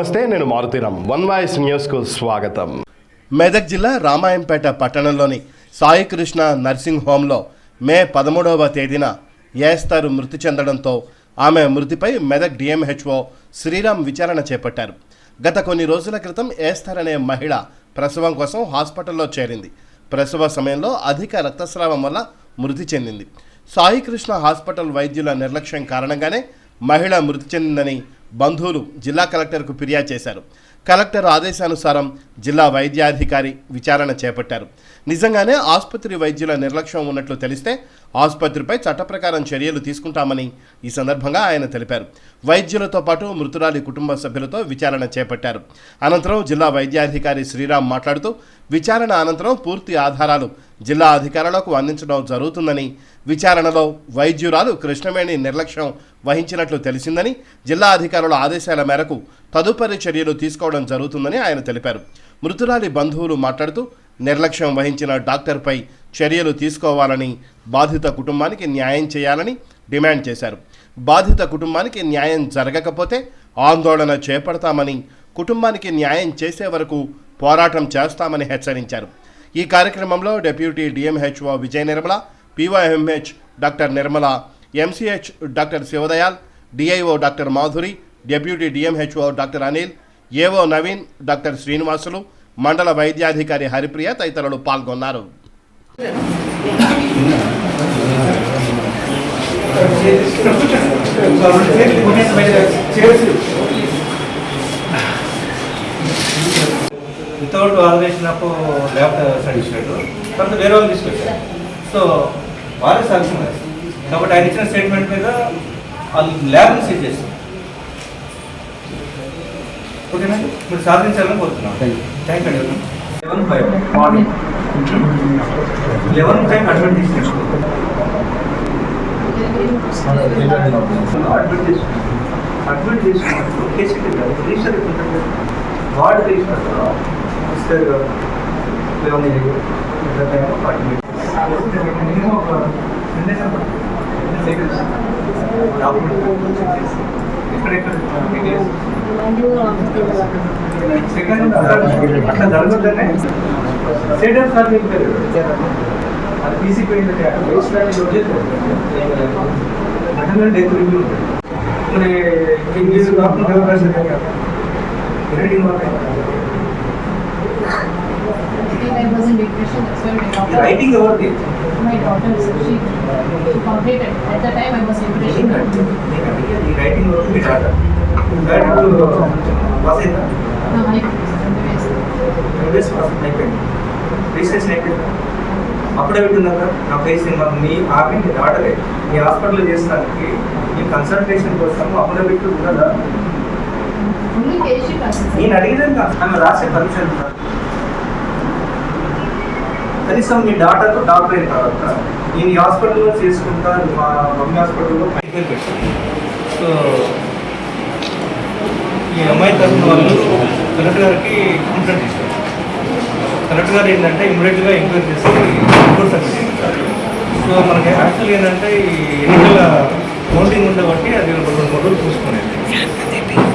నమస్తే నేను Maruthi Ram one voice న్యూస్కు స్వాగతం. మెదక్ జిల్లా రామాయంపేట పట్టణంలోని సాయికృష్ణ నర్సింగ్ హోంలో మే పదమూడవ తేదీన ఏస్తారు మృతి చెందడంతో ఆమె మృతిపై మెదక్ డిఎంహెచ్ఓ శ్రీరామ్ విచారణ చేపట్టారు. గత కొన్ని రోజుల క్రితం ఏస్తార్ అనే మహిళ ప్రసవం కోసం హాస్పిటల్లో చేరింది. ప్రసవ సమయంలో అధిక రక్తస్రావం వల్ల మృతి చెందింది. సాయికృష్ణ హాస్పిటల్ వైద్యుల నిర్లక్ష్యం కారణంగానే మహిళ మృతి చెందిందని బంధువులు జిల్లా కలెక్టర్కు ఫిర్యాదు చేశారు. కలెక్టర్ ఆదేశానుసారం జిల్లా వైద్యాధికారి విచారణ చేపట్టారు. నిజంగానే ఆసుపత్రి వైద్యుల నిర్లక్ష్యం ఉన్నట్లు తెలిస్తే ఆసుపత్రిపై చట్టప్రకారం చర్యలు తీసుకుంటామని ఈ సందర్భంగా ఆయన తెలిపారు. వైద్యులతో పాటు మృతురాలి కుటుంబ సభ్యులతో విచారణ చేపట్టారు. అనంతరం జిల్లా వైద్యాధికారి శ్రీరామ్ మాట్లాడుతూ విచారణ అనంతరం పూర్తి ఆధారాలు జిల్లా అధికారులకు అందించడం జరుగుతుందని విచారణలో వైద్యురాలు కృష్ణవేణి నిర్లక్ష్యం వహించినట్లు తెలిసిందని జిల్లా అధికారుల ఆదేశాల మేరకు తదుపరి చర్యలు తీసుకోవడం జరుగుతుందని ఆయన తెలిపారు. మృతురాలి బంధువులు మాట్లాడుతూ నిర్లక్ష్యం వహించిన డాక్టర్పై చర్యలు తీసుకోవాలని బాధిత కుటుంబానికి న్యాయం చేయాలని డిమాండ్ చేశారు. బాధిత కుటుంబానికి న్యాయం జరగకపోతే ఆందోళన చేపడతామని కుటుంబానికి న్యాయం చేసే వరకు పోరాటం చేస్తామని హెచ్చరించారు. ఈ కార్యక్రమంలో deputy DMHO Vijaya Nirmala PYMH doctor Nirmala MCH doctor Shivadayal DIO doctor Madhuri deputy DMHO doctor Anil AO Naveen doctor Srinivasulu మండల వైద్యాధికారి హరిప్రియ తదితరులు పాల్గొన్నారు. Without valuation of lab certificate తర్వాత వేరే వాళ్ళు తీసుకొచ్చారు. సో వారే సాక్ష్యం కాబట్టి ఆయన ఇచ్చిన స్టేట్మెంట్ మీద వాళ్ళు ల్యాబ్ని సీజ్ చేస్తారు ఓకేనా? మీరు సాధించాలని కోరుతున్నాం. థ్యాంక్ యూ అండి eleven five morning eleven five admit తీసుకెళ్ళి అడ్మిట్ తీసుకున్నాం అడ్మిట్ తీసుకున్నప్పుడు కేసు రిజిస్టర్ ఉంటుంది వార్డు రిజిస్టర్ ఇస్తారు కదా లెవెన్ అడ్మిట్ మినిమం ఒక ఎక్కడెక్కడ సెకండ్ అట్లా జరుగుతుందనే స్టేటస్ సార్ మీకు అది తీసిపోయింది వెంటనే డెత్ రివ్యూ మరి ఇంగ్లీష్ కాకుండా రీడింగ్ రైటింగ్ ఎవరిది My daughter, she, she completed. At the time I was writing ఎవరు మీ డాటా డాటా పాస్ అయిందా No, I, అయిపోయింది రిజిస్ట్రేషన్ అయిపోయింది అప్పుడే పెట్టున్నారా నా ఫేస్ మీ ఆమె మీ డాటరే మీ హాస్పిటల్ చేస్తానికి మీ కన్సల్టేషన్ కోసం అప్పుడే పెట్టి ఉన్నదా. నేను అడిగినాను కాదు ఆమె రాసే పర్మిషన్ ఉందా? కనీసం మీ డాక్టర్ డాక్టర్ అయిన తర్వాత నేను ఈ హాస్పిటల్లో చేసుకుంటా మా మమ్మీ హాస్పిటల్లో మెడికల్ పెట్టాను సో ఈ అమ్మాయి తరఫున వాళ్ళు కలెక్టర్ గారికి కంప్లైంట్ చేశారు కలెక్టర్ గారు ఏంటంటే ఇమీడియట్గా ఎంక్వైరీ చేసి రిపోర్ట్ సబ్మిట్ సో మనకి యాక్చువల్ ఏంటంటే ఈ ఎన్నికల కౌంటింగ్ ఉండబట్టి అది రెండు రెండు మూడు రోజులు చూసుకునేది.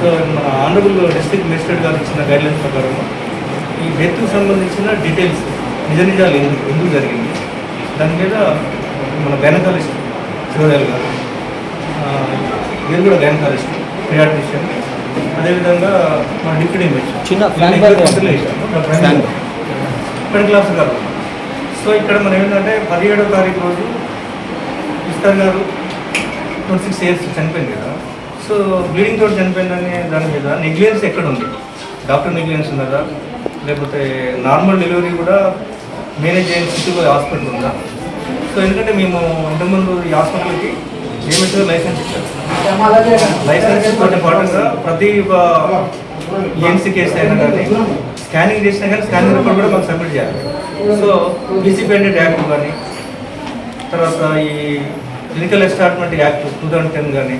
సో మన ఆనరబుల్ డిస్ట్రిక్ట్ మెజిస్ట్రేట్ గారు ఇచ్చిన గైడ్లైన్స్ ప్రకారం ఈ డెత్కు సంబంధించిన డీటెయిల్స్ నిజ నిజాలు ఎందుకు ఎందుకు జరిగింది? దాని మీద మన గైనకాలజిస్ట్ శివదయాల్ గారు వీరు కూడా గైనకాలజిస్ట్ పియాట్రిషియన్ అదేవిధంగా మన డిప్యూటీ ఇమేజ్ చిన్న ఇక్కడ క్లాస్ గారు. సో ఇక్కడ మనం ఏంటంటే పదిహేడో తారీఖు రోజు ఇస్తారు గారు ట్వంటీ సిక్స్ ఇయర్స్ చనిపోయింది కదా. సో బ్లీడింగ్ తోటి చనిపోయిందనే దాని మీద నెగ్లియన్స్ ఎక్కడ ఉంది? డాక్టర్ నెగ్లియన్స్ ఉన్నదా లేకపోతే నార్మల్ డెలివరీ కూడా మేనేజ్ చేయని స్థితిలో హాస్పిటల్ ఉందా? సో ఎందుకంటే మేము ఇంతకుముందు ఈ హాస్పిటల్కి ఏమిటో లైసెన్స్ ఇచ్చారు. లైసెన్స్ కొంచెం పాటుగా ప్రతి ఒక ఏఎంసీ కేసు అయినా కానీ స్కానింగ్ చేసినా కానీ స్కానింగ్ రిపోర్ట్ కూడా మాకు సబ్మిట్ చేయాలి. సో బీసీపీఎండెడ్ యాక్ట్ కానీ తర్వాత ఈ clinical establishment act two thousand ten కానీ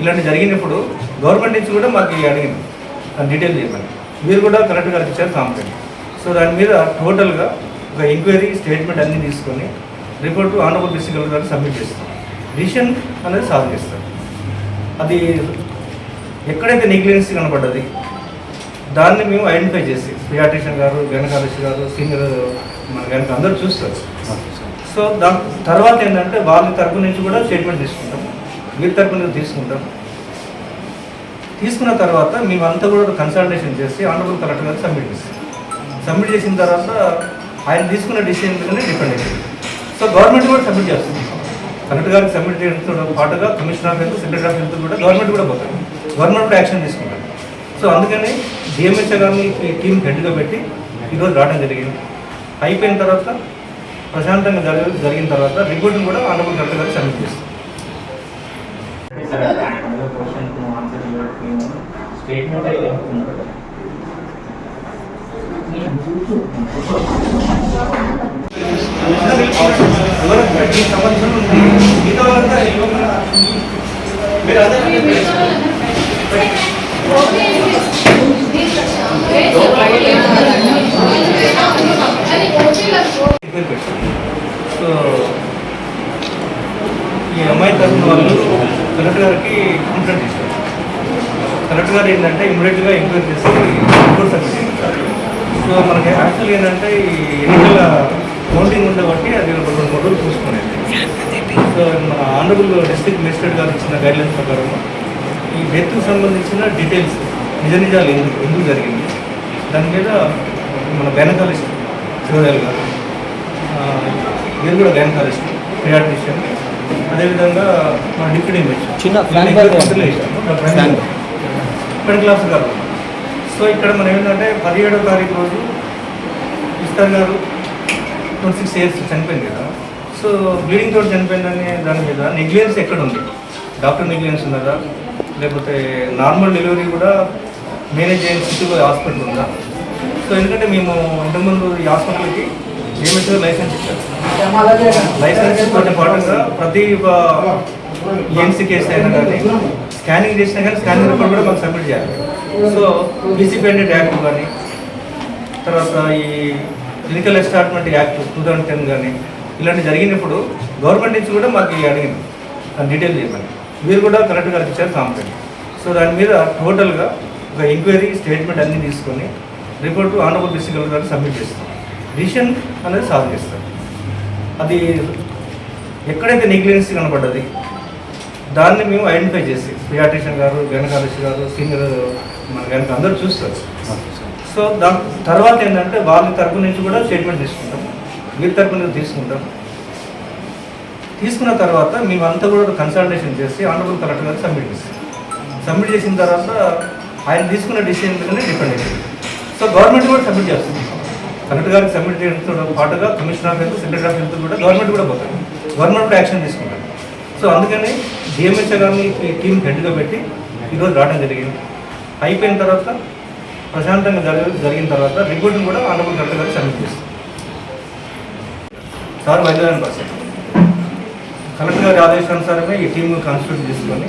ఇలాంటి జరిగినప్పుడు గవర్నమెంట్ నుంచి కూడా మాకు అడిగింది. డీటెయిల్ చేయమని మీరు కూడా కరెక్ట్గా గారికి ఇచ్చారు కాంప్లైంట్ సో దాని మీద టోటల్గా ఒక ఎంక్వైరీ స్టేట్మెంట్ అన్నీ తీసుకొని రిపోర్ట్ ఆనరబుల్ డిస్ట్రిక్ట్ గారికి సబ్మిట్ చేస్తాం డిసిషన్ అనేది సాల్వ్ చేస్తారు. అది ఎక్కడైతే నెగ్లిజెన్సీ కనపడ్డది దాన్ని మేము ఐడెంటిఫై చేసి పియాటిషన్ గారు గణకాదర్శి గారు సీనియర్ మన గనక అందరూ చూస్తారు. సో దాని తర్వాత ఏంటంటే వాళ్ళ తరపు నుంచి కూడా స్టేట్మెంట్ తీసుకుంటాం. వీరి తరపు నుంచి తీసుకుంటాం. తీసుకున్న తర్వాత మేమంతా కూడా కన్సల్టేషన్ చేసి ఆనరబుల్ కలెక్టర్ గారు సబ్మిట్ చేస్తాం. సబ్మిట్ చేసిన తర్వాత ఆయన తీసుకున్న డిసిషన్ మీదనే డిపెండ్ అవుతుంది సో గవర్నమెంట్ కూడా సబ్మిట్ చేస్తుంది. కలెక్టర్ గారికి సబ్మిట్ చేయడంతో పాటుగా commissioner of health secretary of health కూడా గవర్నమెంట్ కూడా పోతారు. గవర్నమెంట్ కూడా యాక్షన్ తీసుకుంటారు. సో అందుకని డిఎంహెచ్ఏ గారిని టీం హెడ్గా పెట్టి ఈరోజు రావడం జరిగింది. అయిపోయిన తర్వాత ప్రశాంతంగా జరిగి జరిగిన తర్వాత రిపోర్ట్ని కూడా ఆనరబుల్ కలెక్టర్ గారు సబ్మిట్ చేస్తారు. స్టేట్మెంట్ అయితే ఎవరికి సంబంధం ఉంది మిగతా వాళ్ళంతా మీరు అదే పేరు పెట్టారు. సో ఈ అమ్మాయి తరఫున వాళ్ళు కలెక్టర్ గారికి కంప్లైంట్ ఇస్తారు కలెక్టర్ గారు ఏంటంటే ఇమీడియట్గా ఎంక్వైరీ చేసి రిపోర్ట్ సబ్మిట్ చేశారు సో మనకి యాక్చువల్ ఏంటంటే ఈ ఎన్నికల కౌంటింగ్ ఉంది బట్టి అది ఒక రెండు మూడు రోజులు చూసుకునేది. సో మన ఆనరబుల్ డిస్ట్రిక్ట్ మెజిస్ట్రేట్ గారు ఇచ్చిన గైడ్లైన్స్ ప్రకారం ఈ డెత్కు సంబంధించిన డీటెయిల్స్ నిజ నిజాలు ఎందుకు ఎందుకు జరిగింది? దాని మీద మన గైనకాలజిస్ట్ శివదయాల్ గారు వీరు కూడా గైనకాలజిస్ట్ పియాట్రిషియన్ అదేవిధంగా మన డిప్యూటీ ఇమేజ్ చిన్న క్లాస్ గారు. సో ఇక్కడ మనం ఏంటంటే పదిహేడో తారీఖు రోజు ఇస్తారు గారు ట్వంటీ సిక్స్ ఇయర్స్ చనిపోయింది కదా. సో బ్లీడింగ్ తోటి చనిపోయిందని దాని మీద నెగ్లియన్స్ ఎక్కడ ఉంది? డాక్టర్ నెగ్లియన్స్ ఉన్నదా లేకపోతే నార్మల్ డెలివరీ కూడా మేనేజ్ చేయని స్థితిలో హాస్పిటల్ ఉందా? సో ఎందుకంటే మేము ఇంతకుముందు ఈ హాస్పిటల్కి ఏమిటో లైసెన్స్ ఇచ్చారు. లైసెన్స్ కొంచెం పాటుగా ప్రతి ఒక కేసు అయినా కానీ స్కానింగ్ చేసినా కానీ స్కానింగ్ రిపోర్ట్ కూడా మాకు సబ్మిట్ చేయాలి. సో బీసీ యాక్ట్ కానీ తర్వాత ఈ clinical establishment act two thousand ten కానీ ఇలాంటి జరిగినప్పుడు గవర్నమెంట్ నుంచి కూడా మాకు అడిగింది. డీటెయిల్ చేయమని మీరు కూడా కరెక్ట్గా ఇచ్చారు కాంప్లైంట్ సో దాని మీద టోటల్గా ఒక ఎంక్వైరీ స్టేట్మెంట్ అన్నీ తీసుకొని రిపోర్ట్ ఆనరబుల్ డిస్ట్రిక్ట్ గారికి సబ్మిట్ చేస్తాం. డిసిషన్ అనేది సాల్వ్ చేస్తాం. అది ఎక్కడైతే నెగ్లిజెన్సీ కనపడ్డది దాన్ని మేము ఐడెంటిఫై చేసి పియాట్రిషియన్ గారు గైనకాలజిస్ట్ గారు సీనియర్ మన గనక అందరూ చూస్తారు. సో దాని తర్వాత ఏంటంటే వాళ్ళ తరపు నుంచి కూడా స్టేట్మెంట్ తీసుకుంటాం. వీరి తరపు నుంచి తీసుకుంటాం. తీసుకున్న తర్వాత మేమంతా కూడా కన్సల్టేషన్ చేసి ఆనరబుల్ కలెక్టర్ గారికి సబ్మిట్ చేస్తాం. సబ్మిట్ చేసిన తర్వాత ఆయన తీసుకున్న డిసిషన్ మీద డిపెండ్ అవుతుంది సో గవర్నమెంట్ కూడా సబ్మిట్ చేస్తుంది. కలెక్టర్ గారికి సబ్మిట్ చేయడంతో పాటుగా commissioner of health secretary of health కూడా గవర్నమెంట్ కూడా పోతారు. గవర్నమెంట్ కూడా యాక్షన్ తీసుకుంటారు. సో అందుకని డిఎంహెచ్ఏ గారిని ఈ టీం హెడ్గా పెట్టి ఈరోజు రావడం జరిగింది. అయిపోయిన తర్వాత ప్రశాంతంగా జరిగి జరిగిన తర్వాత రిపోర్ట్ని కూడా ఆనరబుల్ కలెక్టర్ గారు సబ్మిట్ చేస్తాం సార్ బయలుదేరని పర్సెంట్ కలెక్టర్ గారి ఆదేశానుసారమే ఈ టీమ్ కాన్స్టిట్యూట్ చేసుకొని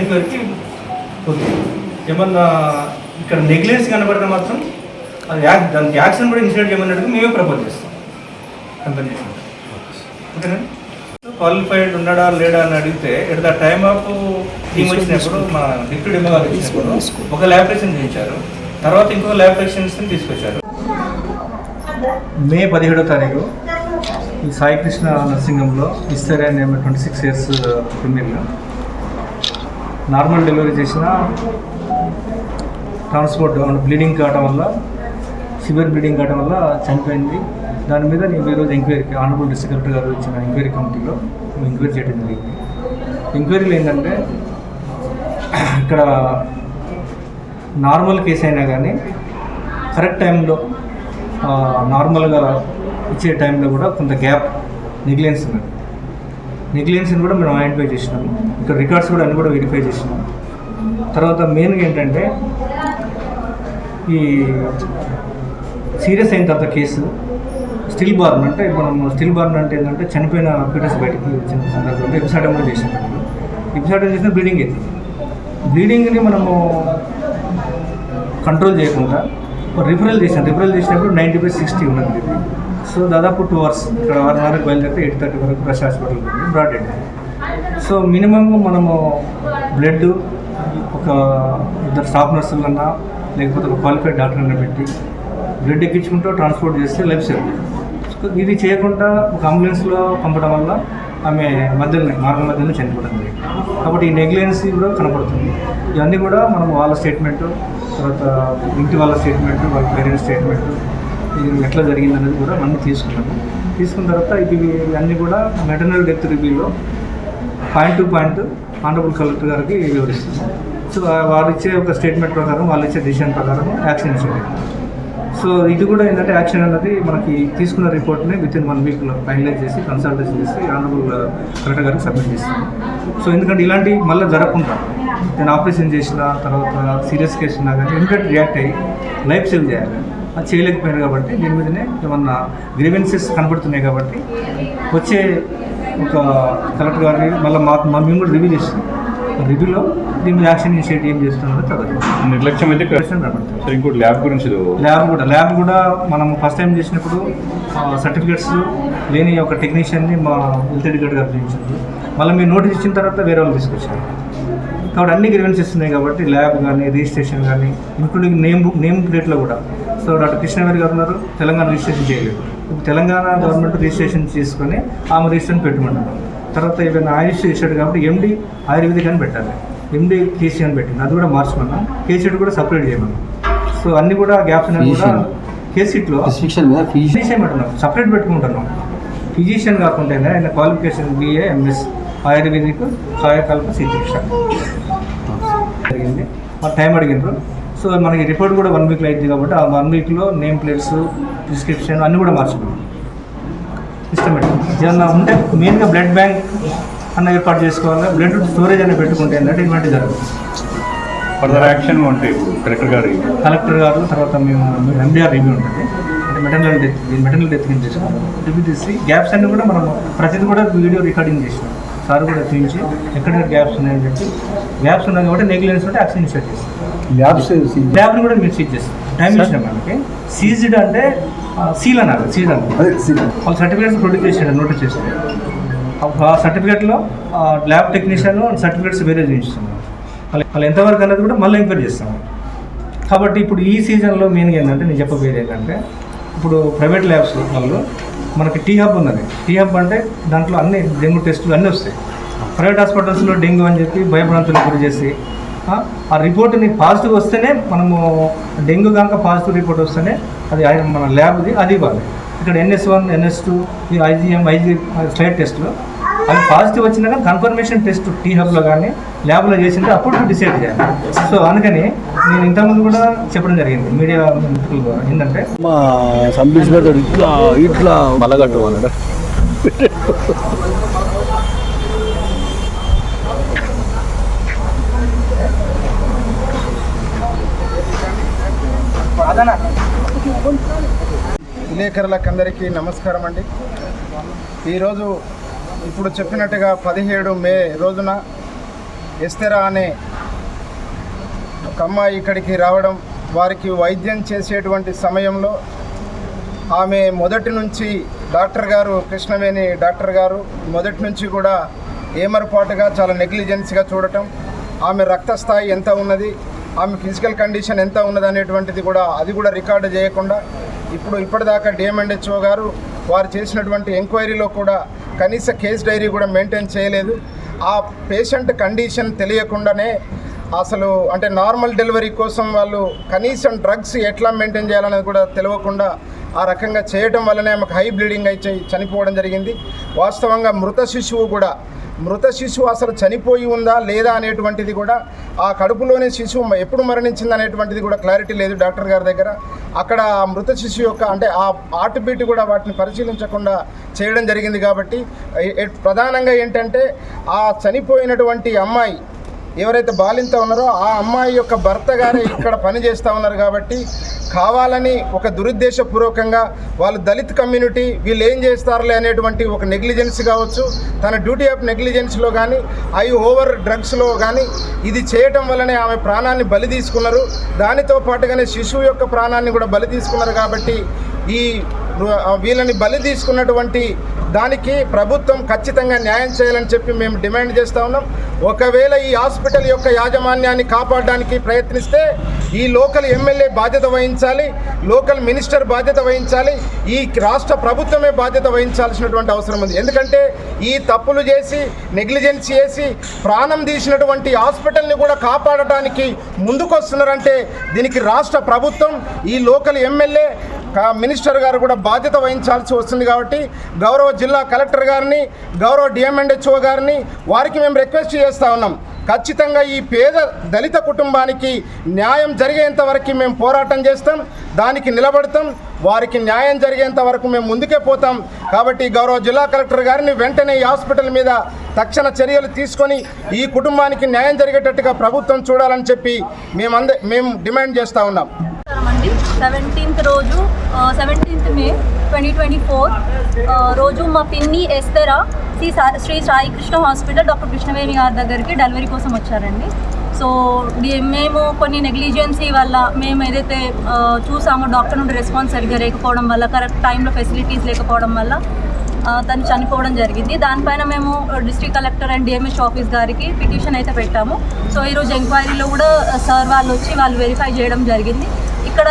ఎంక్వైరీకి ఓకే ఏమన్నా ఇక్కడ నెగ్లెన్స్ కనబడితే మాత్రం అది యాక్ దానికి యాక్షన్ కూడా ఇన్సిడెంట్ చేయమన్నట్టుగా మేమే ప్రపోజ్ చేస్తాం. కంపెనీ ఓకేనా? క్వాలిఫైడ్ ఉన్నాడా లేడా అని అడిగితే at the time of team వచ్చినప్పుడు మా డిప్యూటీ డెమో గారు వచ్చినప్పుడు ఒక ల్యాబ్ టెక్షన్ చేయించారు. తర్వాత ఇంకో ల్యాబ్ టెక్షన్స్ తీసుకొచ్చారు. మే పదిహేడో తారీఖు ఈ సాయికృష్ణ నర్సింగంలో ఇస్తారు అనే ట్వంటీ సిక్స్ ఇయర్స్ ఫిమేల్గా నార్మల్ డెలివరీ చేసిన ట్రాన్స్పోర్ట్ బ్లీడింగ్ కావడం వల్ల సివియర్ బ్లీడింగ్ కావడం వల్ల చనిపోయింది. దాని మీద నేను ఈరోజు ఎంక్వైరీకి ఆనరబుల్ డిస్ట్రిక్ట్ కలెక్టర్ గారు ఇచ్చిన ఎంక్వైరీ కమిటీలో ఎంక్వైరీ చేయడం జరిగింది. ఎంక్వైరీలు ఏంటంటే ఇక్కడ నార్మల్ కేసు అయినా కానీ కరెక్ట్ టైంలో నార్మల్గా ఇచ్చే టైంలో కూడా కొంత గ్యాప్ నెగ్లియన్స్ ఉన్నది. నెగ్లియన్స్ని కూడా మేము ఐడెంటిఫై చేసినాము ఇక్కడ రికార్డ్స్ కూడా అన్ని కూడా వెరిఫై చేసినాము తర్వాత మెయిన్గా ఏంటంటే ఈ సీరియస్ అయిన తర్వాత కేసు స్టిల్ బార్న్ అంటే మనం స్టిల్ బార్న్ అంటే ఏంటంటే చనిపోయిన పీటర్స్ బయటికి వచ్చిన సందర్భంలో ఎపిసాడమ్ కూడా చేసినప్పుడు చేసిన బ్లీడింగ్ అవుతుంది. బ్లీడింగ్ని మనము కంట్రోల్ చేయకుండా రిఫరల్ చేసాం రిఫరల్ చేసినప్పుడు నైంటీ బై సిక్స్టీ ఉన్నది సో దాదాపు టూ అవర్స్ ఇక్కడ ఆరున్నరకు బయలుదేరితే ఎయిట్ థర్టీ వరకు brush hospital broad so minimum మనము బ్లడ్ ఒక ఇద్దరు స్టాఫ్ నర్సులన్నా లేకపోతే ఒక క్వాలిఫైడ్ డాక్టర్ని పెట్టి బ్లడ్ ఎక్కించుకుంటూ ట్రాన్స్పోర్ట్ చేస్తే లైఫ్ సేవ్ ఇది చేయకుండా ఒక అంబులెన్స్లో పంపడం వల్ల ఆమె మధ్యలోనే మార్గం మధ్యలో చనిపోతుంది కాబట్టి ఈ నెగ్లిజెన్సీ కూడా కనపడుతుంది. ఇవన్నీ కూడా మనం వాళ్ళ స్టేట్మెంట్ తర్వాత ఇంటి వాళ్ళ స్టేట్మెంట్ వాళ్ళ పేరెంట్స్ స్టేట్మెంట్ ఇది ఎట్లా జరిగింది అనేది కూడా మనం తీసుకున్నాము. తీసుకున్న తర్వాత ఇది అన్నీ కూడా మెటర్నల్ డెత్ రివ్యూలో point to point honourable collector గారికి వివరిస్తుంది సో వారు ఇచ్చే ఒక స్టేట్మెంట్ ప్రకారం వాళ్ళు ఇచ్చే డిసిషన్ ప్రకారం యాక్షన్ ఇచ్చింది సో ఇది కూడా ఏంటంటే యాక్షన్ అన్నది మనకి తీసుకున్న రిపోర్ట్ని విత్ ఇన్ వన్ వీక్లో ఫైనలైజ్ చేసి కన్సల్టేషన్ చేసి ఆనరబుల్ uh, కలెక్టర్ గారికి సబ్మిట్ చేస్తాం సో ఎందుకంటే ఇలాంటి మళ్ళీ జరగకుండా నేను ఆపరేషన్ చేసిన తర్వాత సీరియస్ కేసు ఉన్నా కానీ ఇమీడియట్ రియాక్ట్ అయ్యి లైఫ్ సేవ్ చేయాలి. అది చేయలేకపోయారు కాబట్టి దీని మీదనే ఏమన్నా గ్రీవెన్సెస్ కనబడుతున్నాయి కాబట్టి వచ్చే ఒక కలెక్టర్ గారిని మళ్ళీ మాకు మా మేము కూడా రివ్యూ చేస్తాం. రివ్యూలో దీని మీద యాక్షన్ ఇనిషియేట్ ఏం చేస్తున్నారో చదవాలి నిర్లక్ష్యం అయితే సరే ఇంకోటి ల్యాబ్ గురించి ల్యాబ్ కూడా ల్యాబ్ కూడా మనం ఫస్ట్ టైం చేసినప్పుడు సర్టిఫికేట్స్ లేని ఒక టెక్నీషియన్ని మా హెల్త్ ఎడ్యుకేటర్ గారు చూపించారు. మళ్ళీ మీరు నోటీస్ ఇచ్చిన తర్వాత వేరే వాళ్ళు తీసుకొచ్చారు. కాబట్టి అన్ని గ్రీవెన్సెస్ ఉన్నాయి కాబట్టి ల్యాబ్ కానీ రిజిస్ట్రేషన్ కానీ ఇంక్లూడింగ్ నేమ్ నేమ్ ప్లేట్లో కూడా. సో డాక్టర్ కృష్ణవేరి గారు ఉన్నారు తెలంగాణ రిజిస్ట్రేషన్ చేయలేదు. ఇప్పుడు తెలంగాణ గవర్నమెంట్ రిజిస్ట్రేషన్ చేసుకొని ఆమె రిజిస్ట్రేషన్ పెట్టమంటున్నాం తర్వాత ఏదైనా ఆయుష్ ఇచ్చాడు కాబట్టి ఎండి ఆయుర్వేదిక్ అని పెట్టాలి. ఎండి కేసీ అని పెట్టింది. అది కూడా మార్చమన్నాం కేసీట్ కూడా సపరేట్ చేయమన్నాం. సో అన్ని కూడా గ్యాప్స్ అనేవి కూడా కేసీట్లో ఫిజిషియన్ పెట్టున్నాం సపరేట్ పెట్టుకుంటున్నాం. ఫిజిషియన్ కాకుండా ఆయన క్వాలిఫికేషన్ బిఏ ఎంఎస్ ఆయుర్వేదిక్ కాయకల్ప చికిత్స జరిగింది. మరి టైం అడిగినారు సో మనకి రిపోర్ట్ కూడా వన్ వీక్లో అయింది కాబట్టి ఆ వన్ వీక్లో నేమ్ ప్లేట్స్ ప్రిస్క్రిప్షన్ అన్నీ కూడా మార్చుకున్నాం. సిస్టమేటిక్ ఏమన్నా ఉంటే మెయిన్గా బ్లడ్ బ్యాంక్ అన్న ఏర్పాటు చేసుకోవాలి? బ్లడ్ స్టోరేజ్ అని పెట్టుకుంటే ఏంటంటే ఇటువంటి జరగదు. ఫర్దర్ యాక్షన్ ఇప్పుడు కలెక్టర్ గారి కలెక్టర్ గారు తర్వాత మేము ఎండిఆర్ రివ్యూ ఉంటుంది. అంటే మెటర్నల్ డెత్ మెటర్నల్ డెత్ కింద చేసుకున్నాం రివ్యూ తీసి గ్యాప్స్ అన్ని కూడా మనం ప్రతిదీ కూడా వీడియో రికార్డింగ్ చేసినాం. సార్ కూడా చూపించి ఎక్కడ గ్యాప్స్ ఉన్నాయని చెప్పి గ్యాప్స్ ఉన్నాయి కాబట్టి నెగ్లిజెన్స్ ఉంటే యాక్షన్ ఇన్షియేట్ చేస్తాం. ల్యాబ్స్ ల్యాబ్ని కూడా మీరు సీజ్ చేస్తాం. టైం ఇచ్చినాం మనకి. సీజ్డ్ అంటే సీల్ అన్నారు సీల్ అన్నారు. వాళ్ళు సర్టిఫికేట్స్ ప్రొడ్యూస్ చేసాడు నోటీస్ చేసాడు ఆ సర్టిఫికేట్లో ల్యాబ్ టెక్నీషియన్ సర్టిఫికేట్స్ వేరే చూపిస్తున్నాం వాళ్ళు ఎంతవరకు అనేది కూడా మళ్ళీ ఎంక్వైరీ చేస్తాం కాబట్టి ఇప్పుడు ఈ సీజన్లో మెయిన్గా ఏంటంటే నేను చెప్పబోయేది ఏంటంటే ఇప్పుడు ప్రైవేట్ ల్యాబ్స్ వాళ్ళు మనకి టీ హబ్ ఉన్నది. టీ హబ్ అంటే దాంట్లో అన్ని డెంగ్యూ టెస్టులు అన్నీ వస్తాయి. ప్రైవేట్ హాస్పిటల్స్లో డెంగ్యూ అని చెప్పి భయపడంతులు గురి చేసి ఆ, రిపోర్ట్ని పాజిటివ్ వస్తేనే మనము డెంగ్యూ కనుక పాజిటివ్ రిపోర్ట్ వస్తేనే అది మన ల్యాబ్ది అది ఇవ్వాలి. ఇక్కడ ఎన్ఎస్ వన్ ఎన్ఎస్ టూ ఈ ఐజీఎం ఐజీ స్లైడ్ టెస్ట్లు అవి పాజిటివ్ వచ్చినా కానీ కన్ఫర్మేషన్ టెస్ట్ టీ హబ్లో కానీ ల్యాబ్లో చేసింటే అప్పుడు డిసైడ్ చేయాలి. సో అందుకని నేను ఇంతకుముందు కూడా చెప్పడం జరిగింది. మీడియా మిత్రులు ఏంటంటే మా పెడతాడు ఇట్లా ఇట్లా మలగట్టు అన్నాడు? విలేకరులకు విలేకరులకందరికీ నమస్కారం అండి ఈరోజు ఇప్పుడు చెప్పినట్టుగా పదిహేడు మే రోజున ఎస్తెరా అనే ఒక అమ్మాయి ఇక్కడికి రావడం వారికి వైద్యం చేసేటువంటి సమయంలో ఆమె మొదటి నుంచి డాక్టర్ గారు కృష్ణవేణి డాక్టర్ గారు మొదటి నుంచి కూడా ఏమరపాటుగా చాలా నెగ్లిజెన్స్గా చూడటం ఆమె రక్తస్థాయి ఎంత ఉన్నది ఆమె ఫిజికల్ కండిషన్ ఎంత ఉన్నది అనేటువంటిది కూడా అది కూడా రికార్డు చేయకుండా ఇప్పుడు ఇప్పటిదాకా డిఎంఎండ్హెచ్ఓ గారు వారు చేసినటువంటి ఎంక్వైరీలో కూడా కనీస కేస్ డైరీ కూడా మెయింటైన్ చేయలేదు. ఆ పేషెంట్ కండిషన్ తెలియకుండానే అసలు అంటే నార్మల్ డెలివరీ కోసం వాళ్ళు కనీసం డ్రగ్స్ ఎట్లా మెయింటైన్ చేయాలనేది కూడా తెలియకుండా ఆ రకంగా చేయటం వల్లనే ఆమెకు హై బ్లీడింగ్ అయితే చనిపోవడం జరిగింది. వాస్తవంగా మృత శిశువు కూడా మృత శిశువు అసలు చనిపోయి ఉందా లేదా అనేటువంటిది కూడా ఆ కడుపులోని శిశువు ఎప్పుడు మరణించింది అనేటువంటిది కూడా క్లారిటీ లేదు డాక్టర్ గారి దగ్గర. అక్కడ ఆ మృత శిశువు యొక్క అంటే ఆ హార్ట్ బీట్ కూడా వాటిని పరిశీలించకుండా చేయడం జరిగింది కాబట్టి ప్రధానంగా ఏంటంటే ఆ చనిపోయినటువంటి అమ్మాయి ఎవరైతే బాలింత ఉన్నారో ఆ అమ్మాయి యొక్క భర్త గారే ఇక్కడ పని చేస్తూ ఉన్నారు కాబట్టి కావాలని ఒక దురుద్దేశపూర్వకంగా వాళ్ళు దళిత్ కమ్యూనిటీ వీళ్ళు ఏం చేస్తారులే అనేటువంటి ఒక నెగ్లిజెన్స్ కావచ్చు తన డ్యూటీ ఆఫ్ నెగ్లిజెన్స్లో కానీ ఐ ఓవర్ డ్రగ్స్లో కానీ ఇది చేయటం వల్లనే ఆమె ప్రాణాన్ని బలి తీసుకున్నారు. దానితో పాటుగానే శిశువు యొక్క ప్రాణాన్ని కూడా బలి తీసుకున్నారు కాబట్టి ఈ వీళ్ళని బలి తీసుకున్నటువంటి దానికి ప్రభుత్వం ఖచ్చితంగా న్యాయం చేయాలని చెప్పి మేము డిమాండ్ చేస్తూ ఉన్నాం. ఒకవేళ ఈ హాస్పిటల్ యొక్క యాజమాన్యాన్ని కాపాడడానికి ప్రయత్నిస్తే ఈ లోకల్ ఎమ్మెల్యే బాధ్యత వహించాలి లోకల్ మినిస్టర్ బాధ్యత వహించాలి ఈ రాష్ట్ర ప్రభుత్వమే బాధ్యత వహించాల్సినటువంటి అవసరం ఉంది. ఎందుకంటే ఈ తప్పులు చేసి నెగ్లిజెన్స్ చేసి ప్రాణం తీసినటువంటి హాస్పిటల్ని కూడా కాపాడటానికి ముందుకొస్తున్నారంటే దీనికి రాష్ట్ర ప్రభుత్వం ఈ లోకల్ ఎమ్మెల్యే మినిస్టర్ గారు కూడా బాధ్యత వహించాల్సి వస్తుంది కాబట్టి గౌరవ జిల్లా కలెక్టర్ గారిని గౌరవ డిఎంఎండ్హెచ్ఓ గారిని వారికి మేము రిక్వెస్ట్ చేస్తూ ఉన్నాం. ఖచ్చితంగా ఈ పేద దళిత కుటుంబానికి న్యాయం జరిగేంత వరకు మేము పోరాటం చేస్తాం దానికి నిలబడతాం వారికి న్యాయం జరిగేంత వరకు మేము ముందుకే పోతాం. కాబట్టి గౌరవ జిల్లా కలెక్టర్ గారిని వెంటనే ఈ హాస్పిటల్ మీద తక్షణ చర్యలు తీసుకొని ఈ కుటుంబానికి న్యాయం జరిగేటట్టుగా ప్రభుత్వం చూడాలని చెప్పి మేమంద మేము డిమాండ్ చేస్తూ ఉన్నాం. జరిగింది సెవెంటీన్త్ రోజు seventeenth May twenty twenty four రోజు మా పిన్ని ఎస్తెరా శ్రీ శ్రీ సాయి కృష్ణ హాస్పిటల్ డాక్టర్ కృష్ణవేణి గారి దగ్గరికి డెలివరీ కోసం వచ్చారండి. సో మేము కొన్ని నెగ్లిజెన్సీ వల్ల మేము ఏదైతే చూసామో డాక్టర్ నుండి రెస్పాన్స్ సరిగ్గా లేకపోవడం వల్ల కరెక్ట్ టైంలో ఫెసిలిటీస్ లేకపోవడం వల్ల తను చనిపోవడం జరిగింది. దానిపైన మేము district collector and DMH office గారికి పిటిషన్ అయితే పెట్టాము. సో ఈరోజు ఎంక్వైరీలో కూడా సార్ వాళ్ళు వచ్చి వాళ్ళు వెరిఫై చేయడం జరిగింది. ఇక్కడ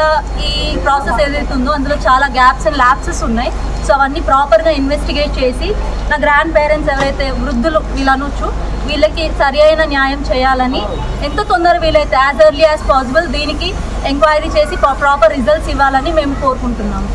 ఈ ప్రాసెస్ ఏదైతే ఉందో అందులో చాలా గ్యాప్స్ అండ్ ల్యాప్సెస్ ఉన్నాయి. సో అవన్నీ ప్రాపర్గా ఇన్వెస్టిగేట్ చేసి నా గ్రాండ్ పేరెంట్స్ ఎవరైతే వృద్ధులు వీళ్ళు అనొచ్చు వీళ్ళకి సరి అయిన న్యాయం చేయాలని ఎంత తొందర వీలైతే యాజ్ ఎర్లీ యాజ్ పాసిబుల్ దీనికి ఎంక్వైరీ చేసి ప్రాపర్ రిజల్ట్స్ ఇవ్వాలని మేము కోరుకుంటున్నాము.